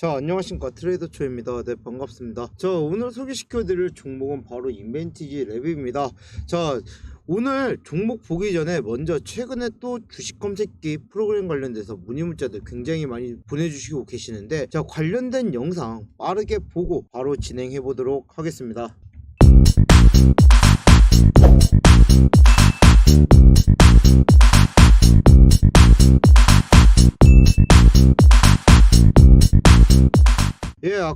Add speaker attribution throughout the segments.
Speaker 1: 자 안녕하십니까. 트레이더 초입니다. 네 반갑습니다. 자 오늘 소개시켜드릴 종목은 바로 인벤티지 랩입니다. 자 오늘 종목 보기 전에 먼저 최근에 또 주식 검색기 프로그램 관련돼서 문의 문자들 굉장히 많이 보내주시고 계시는데 자 관련된 영상 빠르게 보고 바로 진행해 보도록 하겠습니다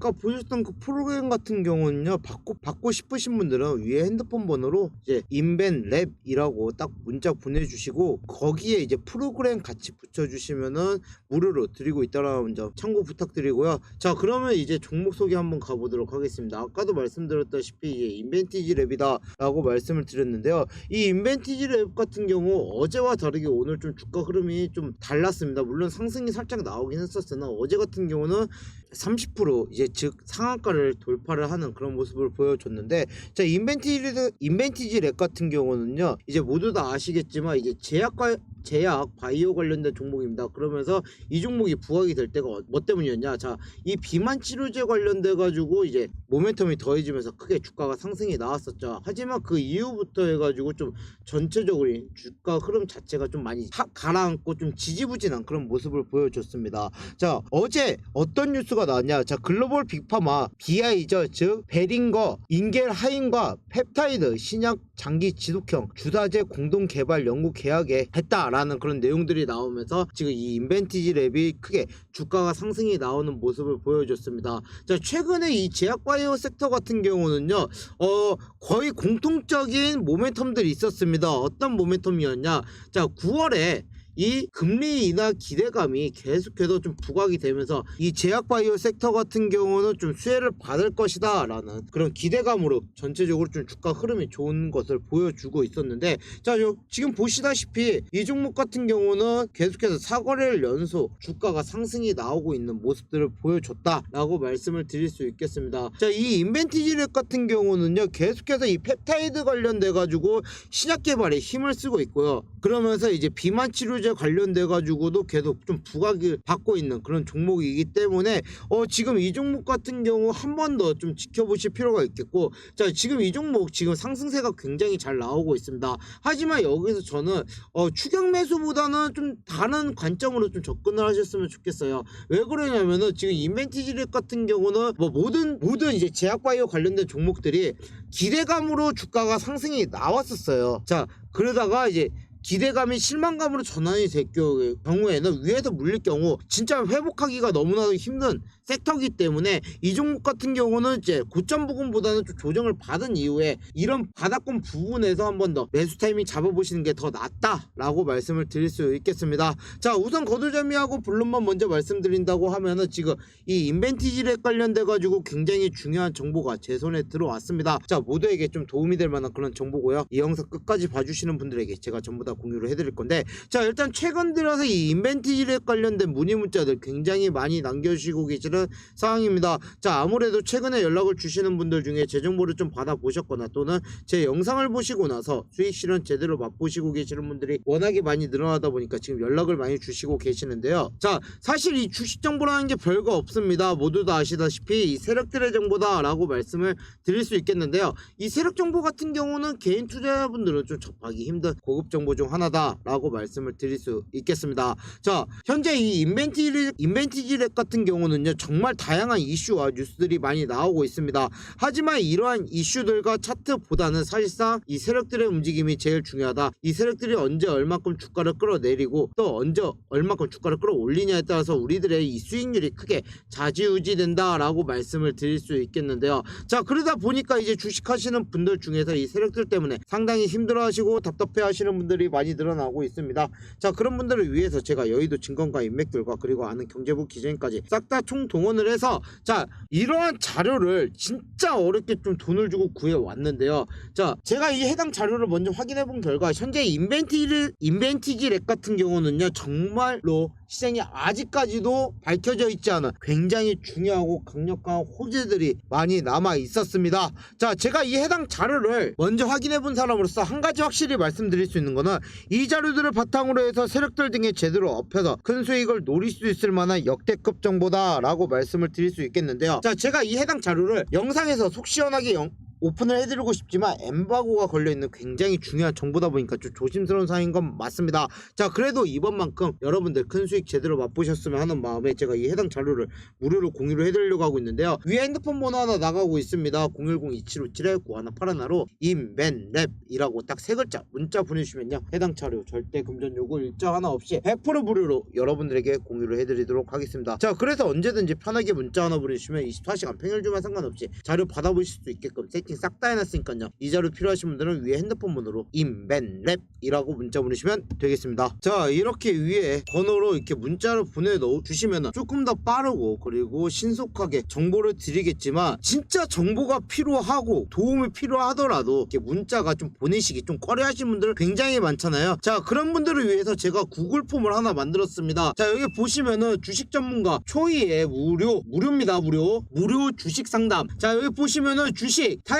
Speaker 1: 아까 보셨던 그 프로그램 같은 경우는요, 받고, 받고 싶으신 분들은 위에 핸드폰 번호로 이제 인벤 랩이라고 딱 문자 보내주시고, 거기에 이제 프로그램 같이 붙여주시면은 무료로 드리고 있다는 점 참고 부탁드리고요. 자, 그러면 이제 종목 소개 한번 가보도록 하겠습니다. 아까도 말씀드렸다시피 이게 인벤티지 랩이다라고 말씀을 드렸는데요. 이 인벤티지 랩 같은 경우 어제와 다르게 오늘 좀 주가 흐름이 좀 달랐습니다. 물론 상승이 살짝 나오긴 했었으나 어제 같은 경우는 30% 이제 즉 상한가를 돌파를 하는 그런 모습을 보여줬는데 자 인벤티지 인벤티지 랩 같은 경우는요 이제 모두 다 아시겠지만 이제 제약과 제약 바이오 관련된 종목입니다. 그러면서 이 종목이 부각이 될 때가 어- 뭐 때문이었냐? 자, 이 비만 치료제 관련돼 가지고 이제 모멘텀이 더해지면서 크게 주가가 상승이 나왔었죠. 하지만 그 이후부터 해 가지고 좀 전체적으로 이 주가 흐름 자체가 좀 많이 하- 가라앉고 좀 지지부진한 그런 모습을 보여줬습니다. 자, 어제 어떤 뉴스가 나왔냐? 자, 글로벌 빅파마 BI죠. 즉 베링거, 인겔 하인과 펩타이드 신약 장기 지속형 주사제 공동 개발 연구 계약에 했다라는 그런 내용들이 나오면서 지금 이 인벤티지 랩이 크게 주가가 상승이 나오는 모습을 보여줬습니다. 자, 최근에 이 제약 바이오 섹터 같은 경우는요. 어, 거의 공통적인 모멘텀들이 있었습니다. 어떤 모멘텀이었냐? 자, 9월에 이 금리 인하 기대감이 계속해서 좀 부각이 되면서 이 제약 바이오 섹터 같은 경우는 좀 수혜를 받을 것이다 라는 그런 기대감으로 전체적으로 좀 주가 흐름이 좋은 것을 보여주고 있었는데 자 요- 지금 보시다시피 이 종목 같은 경우는 계속해서 사거래일 연속 주가가 상승이 나오고 있는 모습들을 보여줬다 라고 말씀을 드릴 수 있겠습니다. 자 이 인벤티지랩 같은 경우는요 계속해서 이 펩타이드 관련돼 가지고 신약 개발에 힘을 쓰고 있고요. 그러면서 이제 비만 치료제 관련돼 가지고도 계속 좀 부각을 받고 있는 그런 종목이기 때문에 어 지금 이 종목 같은 경우 한 번 더 좀 지켜보실 필요가 있겠고 자 지금 이 종목 지금 상승세가 굉장히 잘 나오고 있습니다. 하지만 여기서 저는 어 추격 매수보다는 좀 다른 관점으로 좀 접근을 하셨으면 좋겠어요. 왜 그러냐면은 지금 인벤티지랩 같은 경우는 뭐 모든 모든 이제 제약바이오 관련된 종목들이 기대감으로 주가가 상승이 나왔었어요. 자 그러다가 이제 기대감이 실망감으로 전환이 될 경우- 경우에는 위에서 물릴 경우 진짜 회복하기가 너무나도 힘든 섹터이기 때문에 이 종목 같은 경우는 이제 고점 부분보다는 좀 조정을 받은 이후에 이런 바닥권 부분에서 한 번 더 매수 타이밍 잡아보시는 게 더 낫다라고 말씀을 드릴 수 있겠습니다. 자 우선 거두절미하고 블룸만 먼저 말씀드린다고 하면은 지금 이 인벤티지에 관련돼 가지고 굉장히 중요한 정보가 제 손에 들어왔습니다. 자 모두에게 좀 도움이 될 만한 그런 정보고요. 이 영상 끝까지 봐주시는 분들에게 제가 전부 다 공유를 해드릴 건데 자 일단 최근 들어서 이 인벤티지에 관련된 문의 문자들 굉장히 많이 남겨주시고 계시는 상황입니다. 자 아무래도 최근에 연락을 주시는 분들 중에 제 정보를 좀 받아보셨거나 또는 제 영상을 보시고 나서 수익 실현 제대로 맛보시고 계시는 분들이 워낙에 많이 늘어나다 보니까 지금 연락을 많이 주시고 계시는데요. 자 사실 이 주식 정보라는 게 별거 없습니다. 모두 다 아시다시피 이 세력들의 정보다라고 말씀을 드릴 수 있겠는데요. 이 세력 정보 같은 경우는 개인 투자자분들은 좀 접하기 힘든 고급 정보 중 하나다라고 말씀을 드릴 수 있겠습니다. 자, 현재 이 인벤티지 인벤티지랩 같은 경우는요 정말 다양한 이슈와 뉴스들이 많이 나오고 있습니다. 하지만 이러한 이슈들과 차트보다는 사실상 이 세력들의 움직임이 제일 중요하다. 이 세력들이 언제 얼마큼 주가를 끌어내리고 또 언제 얼마큼 주가를 끌어올리냐에 따라서 우리들의 이 수익률이 크게 좌지우지된다라고 말씀을 드릴 수 있겠는데요. 자 그러다 보니까 이제 주식하시는 분들 중에서 이 세력들 때문에 상당히 힘들어하시고 답답해하시는 분들이 많이 늘어나고 있습니다. 자 그런 분들을 위해서 제가 여의도 증권가 인맥들과 그리고 아는 경제부 기자님까지 싹 다 총동 원을 해서 자 이러한 자료를 진짜 어렵게 좀 돈을 주고 구해 왔는데요. 자 제가 이 해당 자료를 먼저 확인해 본 결과 현재 인벤티지 인벤티지 랩 같은 경우는요 정말로 시장이 아직까지도 밝혀져 있지 않은 굉장히 중요하고 강력한 호재들이 많이 남아 있었습니다. 자, 제가 이 해당 자료를 먼저 확인해 본 사람으로서 한 가지 확실히 말씀드릴 수 있는 거는 이 자료들을 바탕으로 해서 세력들 등에 제대로 업혀서 큰 수익을 노릴 수 있을 만한 역대급 정보다라고 말씀을 드릴 수 있겠는데요. 자, 제가 이 해당 자료를 영상에서 속 시원하게 영- 오픈을 해드리고 싶지만 엠바고가 걸려있는 굉장히 중요한 정보다 보니까 좀 조심스러운 사항인 건 맞습니다. 자 그래도 이번만큼 여러분들 큰 수익 제대로 맛보셨으면 하는 마음에 제가 이 해당 자료를 무료로 공유를 해드리려고 하고 있는데요. 위에 핸드폰 번호 하나 나가고 있습니다. 010-2757-9181로 임맨랩이라고 딱 세 글자 문자 보내주시면요. 해당 자료 절대 금전 요구 일정 하나 없이 100% 무료로 여러분들에게 공유를 해드리도록 하겠습니다. 자 그래서 언제든지 편하게 문자 하나 보내주시면 24시간 평일주만 상관없이 자료 받아보실 수 있게끔 세팅 싹 다 해놨으니까요. 이 자료 필요하신 분들은 위에 핸드폰 번호로 임맨랩이라고 문자 보내시면 되겠습니다. 자 이렇게 위에 번호로 이렇게 문자를 보내 넣어 주시면 조금 더 빠르고 그리고 신속하게 정보를 드리겠지만 진짜 정보가 필요하고 도움이 필요하더라도 이렇게 문자가 좀 보내시기 좀 꺼려하시는 분들 굉장히 많잖아요. 자 그런 분들을 위해서 제가 구글 폼을 하나 만들었습니다. 자 여기 보시면은 주식 전문가 초이의 무료 무료입니다 무료 무료 주식 상담. 자 여기 보시면은 주식 타